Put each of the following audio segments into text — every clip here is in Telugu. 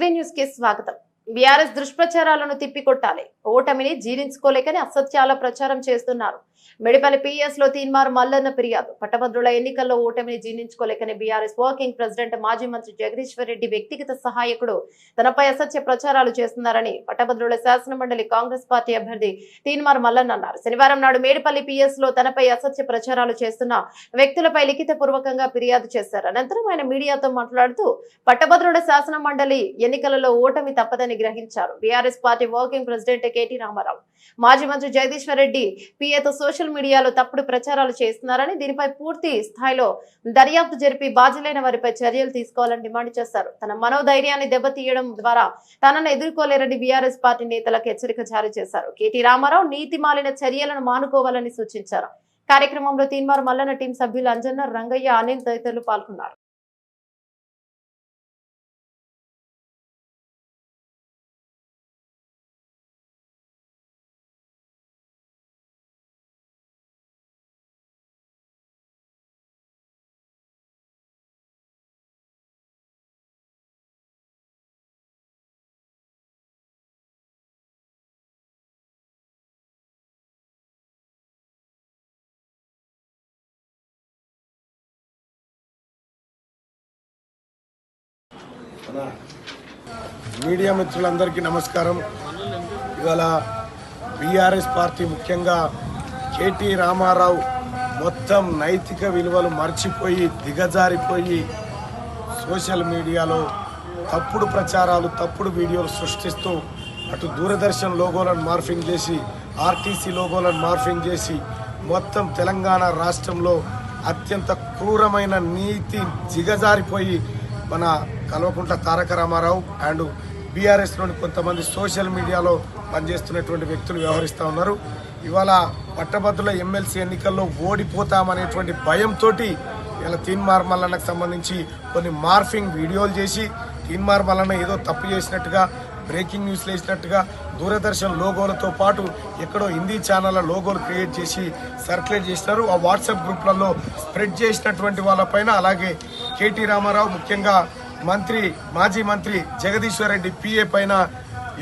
వీక్లీ న్యూస్కి స్వాగతం. బీఆర్ఎస్ దుష్ప్రచారాలను తిప్పికొట్టాలి. ఓటమిని జీర్ణించుకోలేకని అసత్యాల ప్రచారం చేస్తున్నారు. మెడిపల్లి పిఎస్లో తీన్మార్ మల్లన్న ఫిర్యాదు. పట్టభద్రుల ఎన్నికల్లో ఓటమిని జీర్ణించుకోలేకని బీఆర్ఎస్ వర్కింగ్ ప్రెసిడెంట్ మాజీ మంత్రి జగదీశ్వర్ రెడ్డి వ్యక్తిగత సహాయకుడు. తనపై అసత్య ప్రచారాలు చేస్తున్నారని పట్టభద్రుల శాసన మండలి కాంగ్రెస్ పార్టీ అభ్యర్థి తీన్మార్ మల్లన్న అన్నారు. శనివారం నాడు మేడిపల్లి పిఎస్లో తనపై అసత్య ప్రచారాలు చేస్తున్న వ్యక్తులపై లిఖిత పూర్వకంగా ఫిర్యాదు చేశారు. అనంతరం ఆయన మీడియాతో మాట్లాడుతూ పట్టభద్రుల శాసన మండలి ఎన్నికలలో ఓటమి తప్పదని గ్రహించారు. BRS party working president KT Rama Rao. మాజీ మంత్రి జగదీశ్వర్ రెడ్డి పిఏతో సోషల్ మీడియాలో తప్పుడు ప్రచారాలు చేస్తున్నారని దీనిపై పూర్తి స్థాయిలో దర్యాప్తు జరిపి బాధ్యులైన వారిపై చర్యలు తీసుకోవాలని డిమాండ్ చేశారు. తన మనోధైర్యాన్ని దెబ్బతీయడం ద్వారా తనను ఎదుర్కోలేరని బీఆర్ఎస్ పార్టీ నేతలకు హెచ్చరిక జారీ చేశారు. కేటీ రామారావు నీతి మాలిన చర్యలను మానుకోవాలని సూచించారు. కార్యక్రమంలో తీన్మార్ మల్లన్న టీం సభ్యులు అంజన్న రంగయ్య అనిల్ తదితరులు పాల్గొన్నారు. మీడియా మిత్రులందరికీ నమస్కారం. ఇవాళ బీఆర్ఎస్ పార్టీ ముఖ్యంగా కేటీ రామారావు మొత్తం నైతిక విలువలు మర్చిపోయి దిగజారిపోయి సోషల్ మీడియాలో తప్పుడు ప్రచారాలు తప్పుడు వీడియోలు సృష్టిస్తూ అటు దూరదర్శన్ లోగోలను మార్ఫింగ్ చేసి ఆర్టీసీ లోగోలను మార్ఫింగ్ చేసి మొత్తం తెలంగాణ రాష్ట్రంలో అత్యంత క్రూరమైన నీతి దిగజారిపోయి మన కల్వకుంట్ల తారక రామారావు అండ్ బీఆర్ఎస్లోని కొంతమంది సోషల్ మీడియాలో పనిచేస్తున్నటువంటి వ్యక్తులు వ్యవహరిస్తూ ఉన్నారు. ఇవాళ పట్టభద్రుల ఎమ్మెల్సీ ఎన్నికల్లో ఓడిపోతామనేటువంటి భయంతో ఇలా తీన్ మార్మల్లన్నకు సంబంధించి కొన్ని మార్ఫింగ్ వీడియోలు చేసి తీన్ మార్మల్లన్న ఏదో తప్పు చేసినట్టుగా బ్రేకింగ్ న్యూస్లు వేసినట్టుగా దూరదర్శన్ లోగోలతో పాటు ఎక్కడో హిందీ ఛానళ్ళ లోగోలు క్రియేట్ చేసి సర్క్యులేట్ చేసినారు. ఆ వాట్సాప్ గ్రూప్లలో స్ప్రెడ్ చేసినటువంటి వాళ్ళపైన అలాగే కేటీ రామారావు ముఖ్యంగా మంత్రి మాజీ మంత్రి జగదీశ్వర్ రెడ్డి పిఏ పైన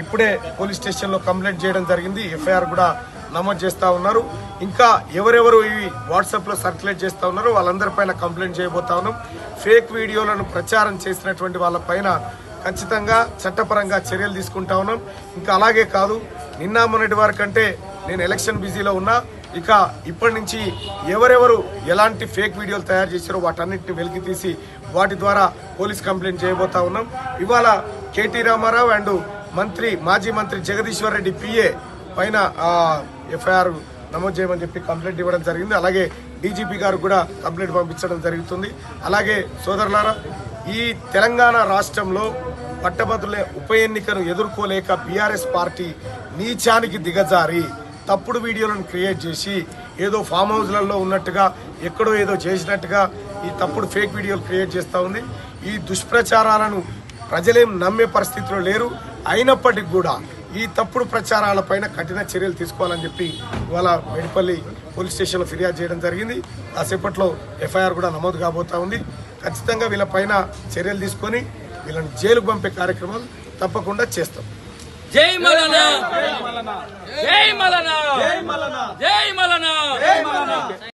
ఇప్పుడే పోలీస్ స్టేషన్లో కంప్లైంట్ చేయడం జరిగింది. ఎఫ్ఐఆర్ కూడా నమోదు చేస్తూ ఉన్నారు. ఇంకా ఎవరెవరు ఇవి వాట్సాప్లో సర్క్యులేట్ చేస్తూ ఉన్నారో వాళ్ళందరిపైన కంప్లైంట్ చేయబోతా ఉన్నాం. ఫేక్ వీడియోలను ప్రచారం చేసినటువంటి వాళ్ళపైన ఖచ్చితంగా చట్టపరంగా చర్యలు తీసుకుంటా ఉన్నాం. ఇంకా అలాగే కాదు నిన్న మొన్నటి వరకంటే నేను ఎలక్షన్ బిజీలో ఉన్నా. ఇక ఇప్పటి నుంచి ఎవరెవరు ఎలాంటి ఫేక్ వీడియోలు తయారు చేశారో వాటన్నిటిని వెలికి తీసి వాటి ద్వారా పోలీస్ కంప్లైంట్ చేయబోతా ఉన్నాం. ఇవాళ కేటీ రామారావు అండ్ మంత్రి మాజీ మంత్రి జగదీశ్వర్ రెడ్డి పిఏ పైన ఎఫ్ఐఆర్ నమోదు చేయమని చెప్పి కంప్లైంట్ ఇవ్వడం జరిగింది. అలాగే డీజీపీ గారు కూడా కంప్లైంట్ పంపించడం జరుగుతుంది. అలాగే సోదరులారా ఈ తెలంగాణ రాష్ట్రంలో పట్టభద్రుల ఉప ఎన్నికను ఎదుర్కోలేక బీఆర్ఎస్ పార్టీ నీచానికి దిగజారి. తప్పుడు వీడియోలను క్రియేట్ చేసి ఏదో ఫామ్ హౌస్లలో ఉన్నట్టుగా ఎక్కడో ఏదో చేసినట్టుగా ఈ తప్పుడు ఫేక్ వీడియోలు క్రియేట్ చేస్తూ ఉంది. ఈ దుష్ప్రచారాలను ప్రజలేం నమ్మే పరిస్థితిలో లేరు. అయినప్పటికీ కూడా ఈ తప్పుడు ప్రచారాలపైన కఠిన చర్యలు తీసుకోవాలని చెప్పి ఇవాళ మేడిపల్లి పోలీస్ స్టేషన్లో ఫిర్యాదు చేయడం జరిగింది. కాసేపట్లో ఎఫ్ఐఆర్ కూడా నమోదు కాబోతా ఉంది. ఖచ్చితంగా వీళ్ళపైన చర్యలు తీసుకొని వీళ్ళని జైలుకు పంపే కార్యక్రమాలు తప్పకుండా చేస్తాం. జై మలన. జై మలన. జై మలన. జై మలన.